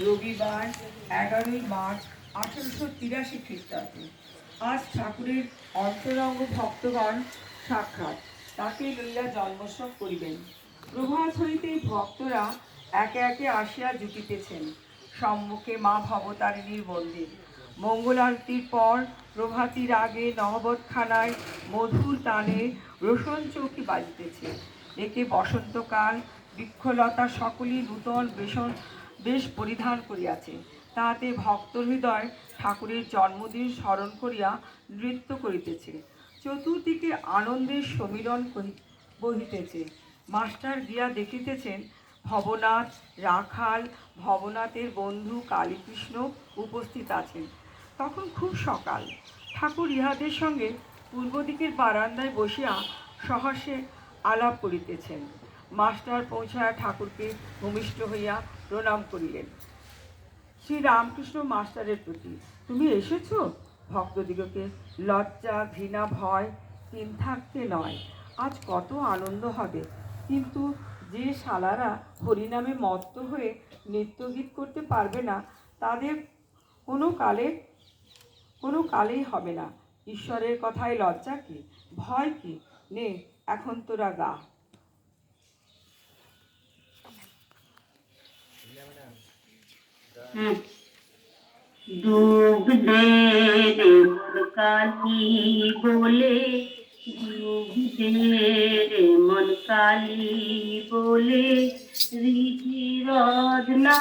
রবিবার, এগারোই মার্চ, আঠারোশো তিরাশি খ্রিস্টাব্দে। আজ ঠাকুরের অন্তরঙ্গ ভক্তগণ সাক্ষাৎ। তাকে লইয়া জন্মোৎসব করিবেন। প্রভাত হইতেই ভক্তরা একে একে আসিয়া জুটিতেছেন। সম্মুখে মা ভবতারিণীর মন্দির। মঙ্গল আরতির পর প্রভাতির আগে নহবতখানায় মধুর তানে রোশন চৌকি বাজিতেছে। একে বসন্তকাল, বৃক্ষলতা সকলই নূতন বেশন বেশ পরিধান করিয়াছে। তাহাতে ভক্ত হৃদয় ঠাকুরের জন্মদিন স্মরণ করিয়া নৃত্য করিতেছে। চতুর্দিকে আনন্দের সমীরণ বহিতেছে। মাস্টার গিয়া দেখিতেছেন ভবনাথ, রাখাল, ভবনাথের বন্ধু কালীকৃষ্ণ উপস্থিত আছেন। তখন খুব সকাল। ঠাকুর ইহাদের সঙ্গে পূর্ব দিকের বারান্দায় বসিয়া সহসে আলাপ করিতেছেন। মাস্টার পৌঁছায়া ঠাকুরকে ভূমিষ্ঠ হইয়া প্রণাম করিলেন। শ্রী রামকৃষ্ণ মাস্টারের প্রতি, তুমি এসেছ? ভক্তদিগকে, লজ্জা, ঘৃণা, ভয়, তিন থাকতে নয়। আজ কত আনন্দ হবে। কিন্তু যে শালারা হরিনামে মত্ত হয়ে নৃত্যগীত করতে পারবে না, তাদের কোনো কালে, কোনো কালেই হবে না। ঈশ্বরের কথায় লজ্জা কি? ভয় কি? নে, এখন তোরা গা। ডুব দে রে মোর কালী বলে ডুব দে রে মন কালী বলে রিঝি রজনা